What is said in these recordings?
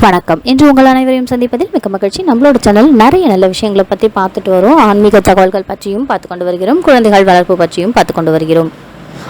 வணக்கம். இன்று உங்கள் அனைவரையும் சந்திப்பதில் மிக்க மகிழ்ச்சி. நம்மளோட சேனல் நிறைய நல்ல விஷயங்களை பற்றி பார்த்துட்டு வரோம். ஆன்மீக தகவல்கள் பற்றியும் பார்த்து கொண்டு வருகிறோம். குழந்தைகள் வளர்ப்பு பற்றியும் பார்த்து கொண்டு வருகிறோம்.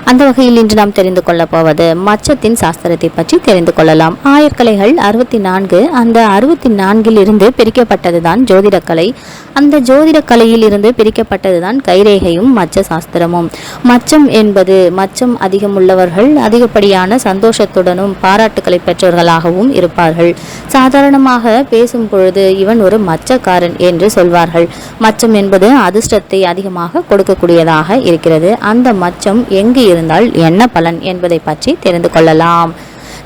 அந்த வகையில் இன்று நாம் தெரிந்து கொள்ளப் போவது மச்சத்தின் சாஸ்திரத்தை பற்றி தெரிந்து கொள்ளலாம். ஆயர்கலைகள் அறுபத்தி நான்கு அந்த அறுபத்தி நான்கில் இருந்து பிரிக்கப்பட்டதுதான் ஜோதிடக்கலை. அந்த ஜோதிடக்கலையில் இருந்து பிரிக்கப்பட்டதுதான் கைரேகையும் மச்ச சாஸ்திரமும். மச்சம் என்பது மச்சம் அதிகம் உள்ளவர்கள் அதிகப்படியான சந்தோஷத்துடனும் பாராட்டுக்களை பெற்றவர்களாகவும் இருப்பார்கள். சாதாரணமாக பேசும் பொழுது இவன் ஒரு மச்சக்காரன் என்று சொல்வார்கள். மச்சம் என்பது அதிர்ஷ்டத்தை அதிகமாக கொடுக்கக்கூடியதாக இருக்கிறது. அந்த மச்சம் எங்கு இருந்தால் என்ன பலன் என்பதை பற்றி தெரிந்து கொள்ளலாம்.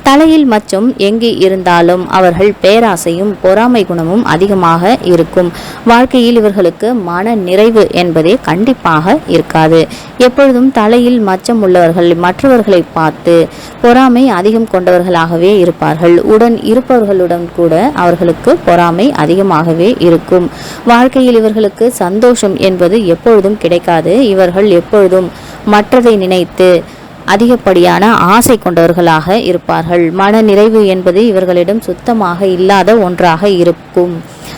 தலையில் மச்சம் எங்கே இருந்தாலும் அவர்கள் பேராசையும் பொறாமை குணமும் அதிகமாக இருக்கும். வாழ்க்கையில் இவர்களுக்கு மன நிறைவு என்பதே கண்டிப்பாக இருக்காது. எப்பொழுதும் தலையில் மச்சம் உள்ளவர்கள் மற்றவர்களை பார்த்து பொறாமை அதிகம் கொண்டவர்களாகவே இருப்பார்கள். உடன் இருப்பவர்களுடன் கூட அவர்களுக்கு பொறாமை அதிகமாகவே இருக்கும். வாழ்க்கையில் இவர்களுக்கு சந்தோஷம் என்பது எப்பொழுதும் கிடைக்காது. இவர்கள் எப்பொழுதும் மற்றதை நினைத்து அதிகப்படியான ஆசை கொண்டவர்களாக இருப்பார்கள். மன நிறைவு என்பது இவர்களிடம் சுத்தமாக இல்லாத ஒன்றாக இருக்கும்.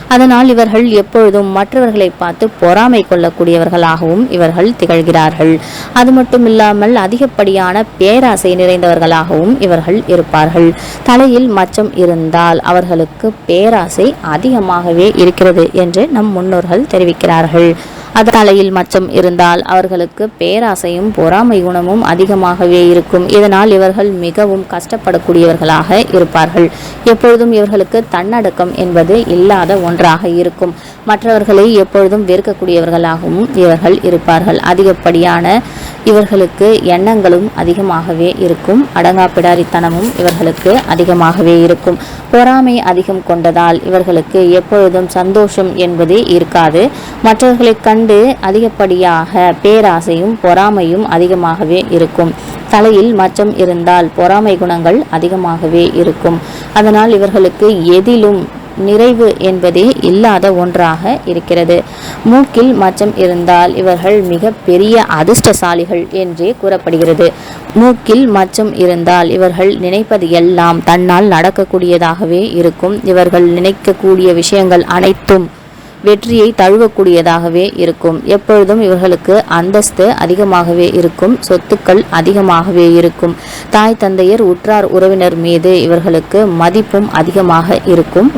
அதனால் இவர்கள் எப்பொழுதும் மற்றவர்களை பார்த்து பொறாமை கொள்ளக்கூடியவர்களாகவும் இவர்கள் திகழ்கிறார்கள். அது மட்டும் இல்லாமல் அதிகப்படியான பேராசை நிறைந்தவர்களாகவும் இவர்கள் இருப்பார்கள். தலையில் மச்சம் இருந்தால் அவர்களுக்கு பேராசை அதிகமாகவே இருக்கிறது என்று நம் முன்னோர்கள் தெரிவிக்கிறார்கள். அது தலையில் மச்சம் இருந்தால் அவர்களுக்கு பேராசையும் பொறாமை குணமும் அதிகமாகவே இருக்கும். இதனால் இவர்கள் மிகவும் கஷ்டப்படக்கூடியவர்களாக இருப்பார்கள். எப்பொழுதும் இவர்களுக்கு தன்னடக்கம் என்பது இல்லாத ஒன்றாக இருக்கும். மற்றவர்களை எப்பொழுதும் வெறுக்கக்கூடியவர்களாகவும் இவர்கள் இருப்பார்கள். அதிகப்படியான இவர்களுக்கு எண்ணங்களும் அதிகமாகவே இருக்கும். அடங்காப்பிடாரித்தனமும் இவர்களுக்கு அதிகமாகவே இருக்கும். பொறாமை அதிகம் கொண்டதால் இவர்களுக்கு எப்பொழுதும் சந்தோஷம் என்பதே இருக்காது. மற்றவர்களை கண்டு அதிகப்படியாக பேராசையும் பொறாமையும் அதிகமாகவே இருக்கும். தலையில் மச்சம் இருந்தால் பொறாமை குணங்கள் அதிகமாகவே இருக்கும். அதனால் இவர்களுக்கு எதிலும் நிறைவு என்பதே இல்லாத ஒன்றாக இருக்கிறது. மூக்கில் மச்சம் இருந்தால் இவர்கள் மிக பெரிய அதிர்ஷ்டசாலிகள் என்றே கூறப்படுகிறது. மூக்கில் மச்சம் இருந்தால் இவர்கள் நினைப்பது எல்லாம் தன்னால் நடக்கக்கூடியதாகவே இருக்கும். இவர்கள் நினைக்கக்கூடிய விஷயங்கள் அனைத்தும் வெற்றியை தழுவக்கூடியதாகவே இருக்கும். எப்பொழுதும் இவர்களுக்கு அந்தஸ்து அதிகமாகவே இருக்கும். சொத்துக்கள் அதிகமாகவே இருக்கும். தாய் தந்தையர் உற்றார் உறவினர் மீது இவர்களுக்கு மதிப்பும் அதிகமாக இருக்கும்.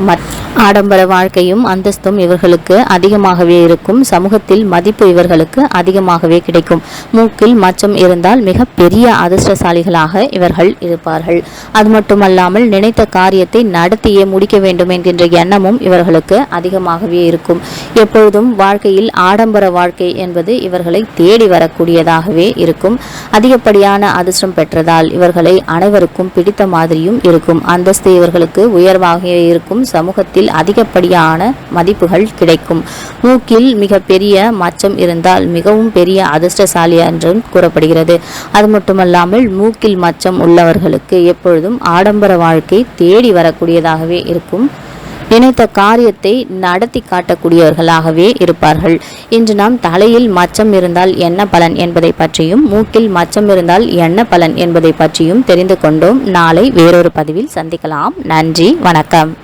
ஆடம்பர வாழ்க்கையும் அந்தஸ்தும் இவர்களுக்கு அதிகமாகவே இருக்கும். சமூகத்தில் மதிப்பு இவர்களுக்கு அதிகமாகவே கிடைக்கும். மூக்கில் மச்சம் இருந்தால் மிக பெரிய அதிர்ஷ்டசாலிகளாக இவர்கள் இருப்பார்கள். அது மட்டுமல்லாமல் நினைத்த காரியத்தை நடத்தியே முடிக்க வேண்டும் என்கின்ற எண்ணமும் இவர்களுக்கு அதிகமாகவே இருக்கும். எப்பொழுதும் வாழ்க்கையில் ஆடம்பர வாழ்க்கை என்பது இவர்களை தேடி வரக்கூடியதாகவே இருக்கும். அதிகப்படியான அதிர்ஷ்டம் பெற்றதால் இவர்களை அனைவருக்கும் பிடித்த மாதிரியும் இருக்கும். அந்தஸ்து இவர்களுக்கு உயர்வாகவே இருக்கும். சமூகத்தில் அதிகப்படியான மதிப்புகள் கிடைக்கும். மூக்கில் மிக பெரிய மச்சம் இருந்தால் மிகவும் பெரிய அதிர்ஷ்டசாலி என்றும் கூறப்படுகிறது. அது மட்டுமல்லாமல் மூக்கில் மச்சம் உள்ளவர்களுக்கு எப்பொழுதும் ஆடம்பர வாழ்க்கை தேடி வரக்கூடியதாகவே இருக்கும். நினைத்த காரியத்தை நடத்தி காட்டக்கூடியவர்களாகவே இருப்பார்கள். இன்று நாம் தலையில் மச்சம் இருந்தால் என்ன பலன் என்பதை பற்றியும் மூக்கில் மச்சம் இருந்தால் என்ன பலன் என்பதை பற்றியும் தெரிந்து கொண்டோம். நாளை வேறொரு பதிவில் சந்திக்கலாம். நன்றி வணக்கம்.